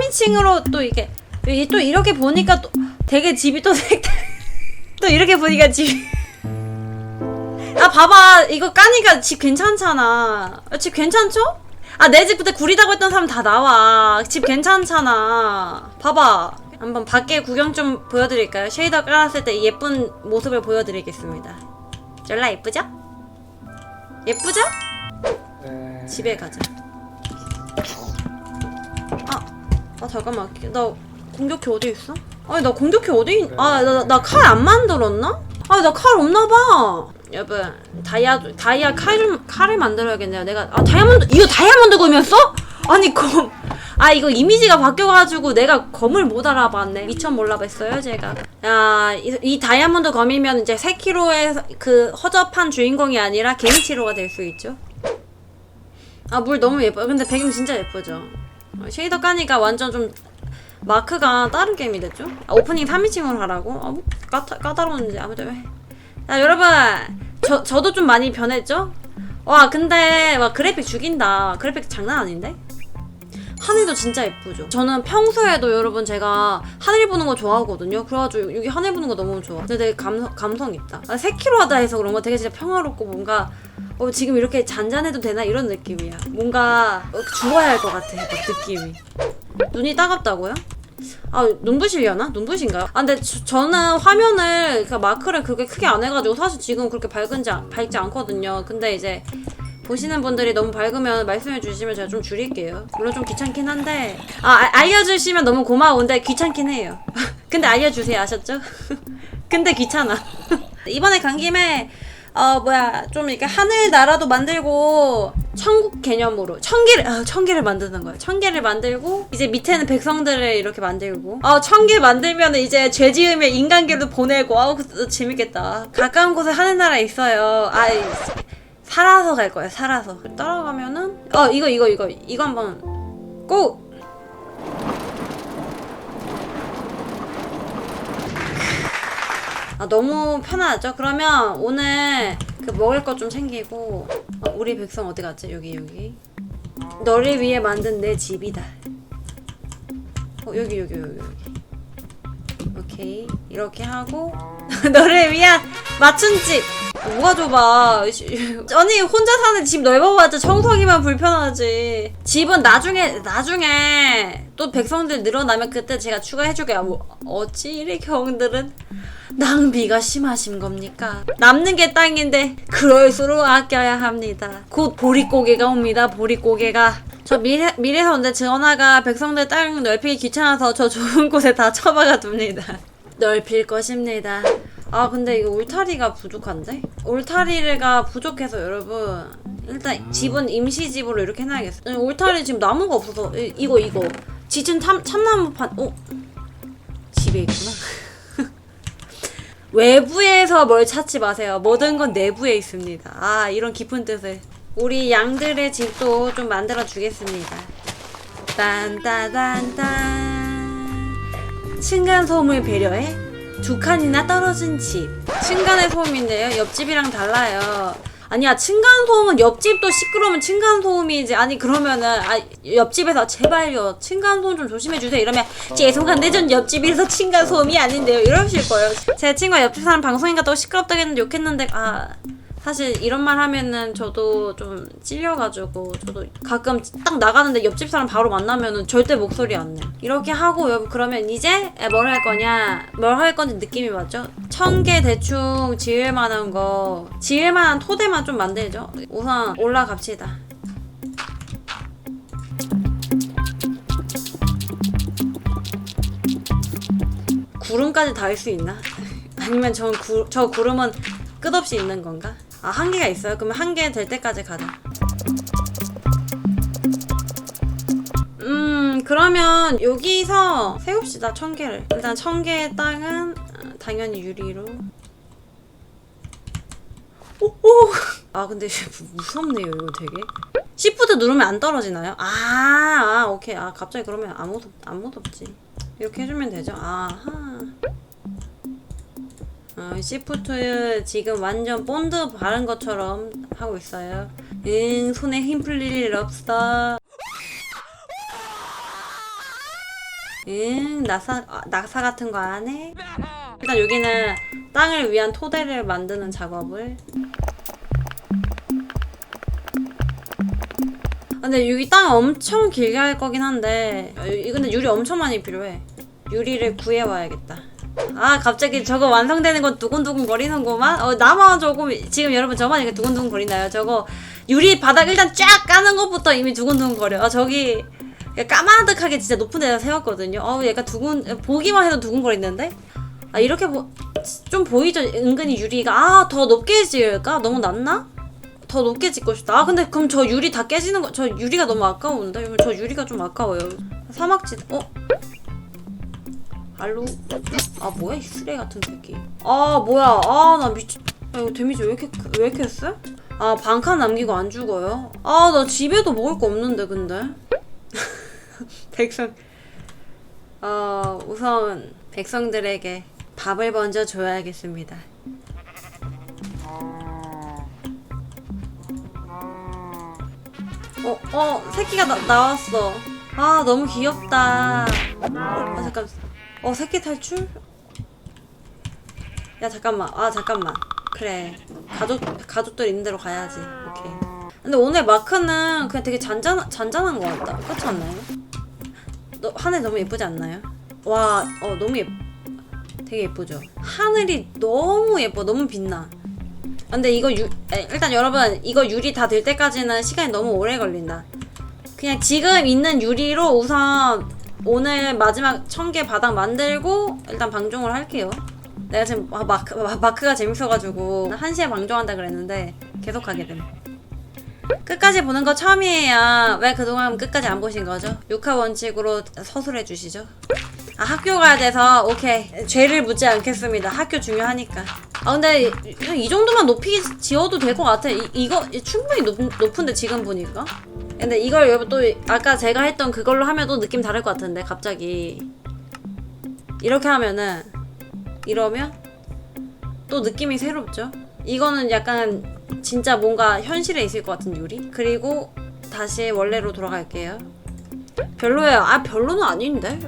3인칭으로 또 이게 또 이렇게 보니까 또 되게 집이 또 또 이렇게 보니까 집. 아 봐봐 이거 까니까 집 괜찮잖아. 아, 집 괜찮죠? 아 내 집 그때 구리다고 했던 사람 다 나와. 집 괜찮잖아. 봐봐. 한번 밖에 구경 좀 보여드릴까요? 쉐이더 깔았을 때 예쁜 모습을 보여드리겠습니다. 졸라 예쁘죠? 예쁘죠? 집에 가자. 아, 아 잠깐만. 나 공격기 어디 있어? 아니 나 공격기 어디? 있... 아나 나 칼 안 만들었나? 아 나 칼 없나 봐. 여러분 다이아 다이아 칼을 칼을 만들어야겠네요. 내가 아 다이아몬드 이거 다이아몬드 검이었어? 아니 검. 아 이거 이미지가 바뀌어가지고 내가 검을 못 알아봤네. 미천 몰라봤어요 제가. 야이 이 다이아몬드 검이면 이제 세키로의 그 허접한 주인공이 아니라 게이치로가 될 수 있죠. 아 물 너무 예뻐요. 근데 배경 진짜 예쁘죠. 어, 쉐이더 까니까 완전 좀 마크가 다른 게임이 됐죠? 아, 오프닝 3인칭으로 하라고? 아, 뭐 까다, 까다로운지 아무튼 왜. 자 여러분 저, 저도 좀 많이 변했죠? 와 근데 와 그래픽 죽인다. 그래픽 장난 아닌데? 하늘도 진짜 예쁘죠. 저는 평소에도 여러분 제가 하늘 보는 거 좋아하거든요. 그래가지고 여기 하늘 보는 거 너무 좋아. 근데 되게 감성, 감성 있다. 아, 3km 하다 해서 그런 거 되게 진짜 평화롭고 뭔가 어, 지금 이렇게 잔잔해도 되나 이런 느낌이야. 뭔가 어, 죽어야 할 것 같아. 막 느낌이. 눈이 따갑다고요? 아 눈부시려나? 눈부신가요? 아 근데 저, 는 화면을 그 마크를 그렇게 크게 안 해가지고 사실 지금 그렇게 밝은지 않- 밝지 않거든요. 근데 이제 보시는 분들이 너무 밝으면 말씀해 주시면 제가 좀 줄일게요. 물론 좀 귀찮긴 한데 아 아, 알려주시면 너무 고마운데 귀찮긴 해요. 근데 알려주세요 아셨죠? 근데 귀찮아. 이번에 간 김에 어 뭐야 좀 이렇게 하늘 나라도 만들고 천국 개념으로 천개를 아, 천개를 만드는 거야. 천개를 만들고 이제 밑에는 백성들을 이렇게 만들고 아 천개 만들면 이제 죄 지으면 인간계로 보내고 아우 그- 재밌겠다. 가까운 곳에 하늘 나라 있어요. 아 살아서 갈 거야. 살아서 따라가면은 어 이거 이거 이거 이거 한번 고 아 너무 편하죠? 그러면 오늘 그 먹을 것 좀 챙기고 어, 우리 백성 어디 갔지? 여기 여기. 너를 위해 만든 내 집이다. 어 여기 여기 여기 여기. 오케이. 이렇게 하고 너를 위한 맞춘 집. 뭐가 좁아. 씨, 아니 혼자 사는 집 넓어봤자 청소하기만 불편하지. 집은 나중에 나중에 또 백성들 늘어나면 그때 제가 추가해줄게요 뭐 어찌 이리 경들은 낭비가 심하신 겁니까? 남는 게 땅인데 그럴수록 아껴야 합니다. 곧 보릿고개가 옵니다. 보릿고개가. 저 미래 미래서 근데 전화가 백성들 땅 넓히기 귀찮아서 저 좋은 곳에 다 처박아 둡니다. 넓힐 것입니다. 아 근데 이거 울타리가 부족한데? 울타리가 부족해서 여러분 일단 집은 임시 집으로 이렇게 해놔야겠어. 울타리 지금 나무가 없어서 이, 이거 이거 지진 참 참나무 판 어 집에 있구나. 외부에서 뭘 찾지 마세요. 모든 건 내부에 있습니다. 아, 이런 깊은 뜻을. 우리 양들의 집도 좀 만들어 주겠습니다. 딴따단딴. 층간 소음을 배려해 두 칸이나 떨어진 집. 층간의 소음인데요. 옆집이랑 달라요. 아니야, 층간소음은 옆집도 시끄러우면 층간소음이지. 아니, 그러면은, 아, 옆집에서 제발요. 층간소음 좀 조심해주세요. 이러면, 죄송한데 전 옆집에서 층간소음이 아닌데요. 이러실 거예요. 제 친구가 옆집 사람 방송인 갔다고 시끄럽다고 했는데 욕했는데, 아. 사실 이런 말 하면은 저도 좀 찔려가지고 저도 가끔 딱 나가는데 옆집 사람 바로 만나면은 절대 목소리 안 내. 이렇게 하고 그러면 이제 뭘 할 거냐 뭘 할 건지 느낌이 맞죠? 천 개 대충 지을 만한 거 지을 만한 토대만 좀 만들죠. 우선 올라갑시다. 구름까지 닿을 수 있나? 아니면 저, 구, 저 구름은 끝없이 있는 건가? 아, 한계가 있어요? 그러면 한계 될 때까지 가자. 음, 그러면 여기서 세웁시다, 천 개를. 일단 천 개의 땅은 어, 당연히 유리로. 오, 오! 아, 근데 무섭네요, 이거 되게. 시프트 누르면 안 떨어지나요? 아, 아, 오케이. 아, 갑자기 그러면 안 무섭, 안 무섭지. 이렇게 해주면 되죠? 아하. 어, 시프트 지금 완전 본드 바른 것처럼 하고 있어요. 응, 손에 힘 풀릴 일 없어. 응 나사 아, 낙사 같은 거 안 해? 일단 여기는 땅을 위한 토대를 만드는 작업을 근데 여기 땅 엄청 길게 할 거긴 한데 어, 이 근데 유리 엄청 많이 필요해 유리를 구해와야겠다 아 갑자기 저거 완성되는 건 두근두근 거리는구만. 어 나만 조금 지금 여러분 저만 이렇게 두근두근 거리나요? 저거 유리 바닥 일단 쫙 까는 것부터 이미 두근두근 거려. 아 저기 까마득하게 진짜 높은 데다 세웠거든요. 어우 얘가 두근 보기만 해도 두근거리는데? 아 이렇게 보, 좀 보이죠? 은근히 유리가. 아 더 높게 지을까? 너무 낮나? 더 높게 짓고 싶다. 아 근데 그럼 저 유리 다 깨지는 거 저 유리가 너무 아까운데? 저 유리가 좀 아까워요. 사막지 어 알로 아 뭐야 이 쓰레 같은 새끼. 아 뭐야 아 나 미치. 아 이거 데미지 왜 이렇게 크- 왜 이렇게 세? 아 반칸 남기고 안 죽어요? 아 나 집에도 먹을 거 없는데 근데 백성 어 우선 백성들에게 밥을 먼저 줘야겠습니다. 어, 어, 새끼가 나, 나왔어. 아, 너무 귀엽다. 아, 잠깐. 어, 새끼 탈출? 야, 잠깐만. 아, 잠깐만. 그래. 가족, 가족들 있는 대로 가야지. 오케이. 근데 오늘 마크는 그냥 되게 잔잔, 잔잔한 것 같다. 그렇지 않나요? 너, 하늘 너무 예쁘지 않나요? 와, 어, 너무 예 되게 예쁘죠? 하늘이 너무 예뻐. 너무 빛나. 근데 이거 유, 에, 일단 여러분 이거 유리 다 될 때까지는 시간이 너무 오래 걸린다. 그냥 지금 있는 유리로 우선 오늘 마지막 천개 바닥 만들고 일단 방종을 할게요. 내가 지금 아, 마크, 마- 마크가 재밌어가지고 한 시에 방종한다 그랬는데 계속 하게 됨. 끝까지 보는 거 처음이에요. 왜 그동안 끝까지 안 보신 거죠? 육하 원칙으로 서술해 주시죠. 아 학교 가야 돼서 오케이 죄를 묻지 않겠습니다. 학교 중요하니까. 아 근데 그냥 이 정도만 높이 지어도 될 것 같아. 이, 이거 충분히 높, 높은데 지금 보니까. 근데 이걸 여러분 또 아까 제가 했던 그걸로 하면 또 느낌 다를 것 같은데 갑자기 이렇게 하면은 이러면 또 느낌이 새롭죠. 이거는 약간 진짜 뭔가 현실에 있을 것 같은 요리. 그리고 다시 원래로 돌아갈게요. 별로예요. 아 별로는 아닌데.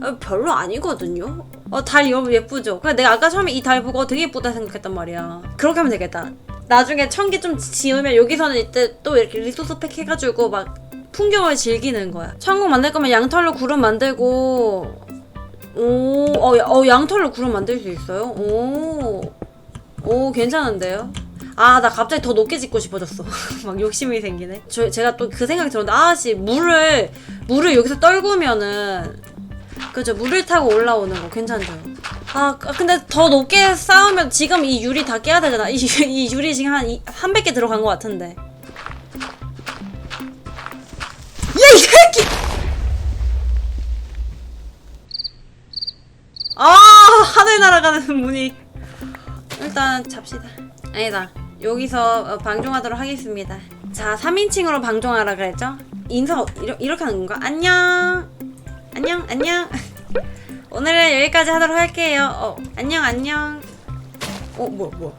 아, 별로 아니거든요. 어, 달 너무 예쁘죠? 그래, 내가 아까 처음에 이 달 보고 되게 예쁘다 생각했단 말이야. 그렇게 하면 되겠다. 나중에 천개좀 지으면 여기서는 이때 또 이렇게 리소스 팩 해가지고 막 풍경을 즐기는 거야. 천국 만들 거면 양털로 구름 만들고, 오, 어, 야- 어 양털로 구름 만들 수 있어요? 오, 오, 괜찮은데요? 아, 나 갑자기 더 높게 짓고 싶어졌어. 막 욕심이 생기네. 저, 제가 또 그 생각이 들었는데, 아 씨, 물을, 물을 여기서 떨구면은, 그죠 물을 타고 올라오는 거 괜찮죠 아 아, 근데 더 높게 쌓으면 지금 이 유리 다 깨야 되잖아. 이, 이 유리 지금 한, 이- 한 100개 들어간 것 같은데. 야이 새끼! 아 하늘 날아가는 문이. 일단 잡시다. 아니다. 여기서 어, 방종하도록 하겠습니다. 자 3인칭으로 방종하라 그랬죠? 인사 어- 이러, 이렇게 하는 건가? 안녕! 안녕 안녕 오늘은 여기까지 하도록 할게요. 어 안녕 안녕. 어 뭐야 뭐야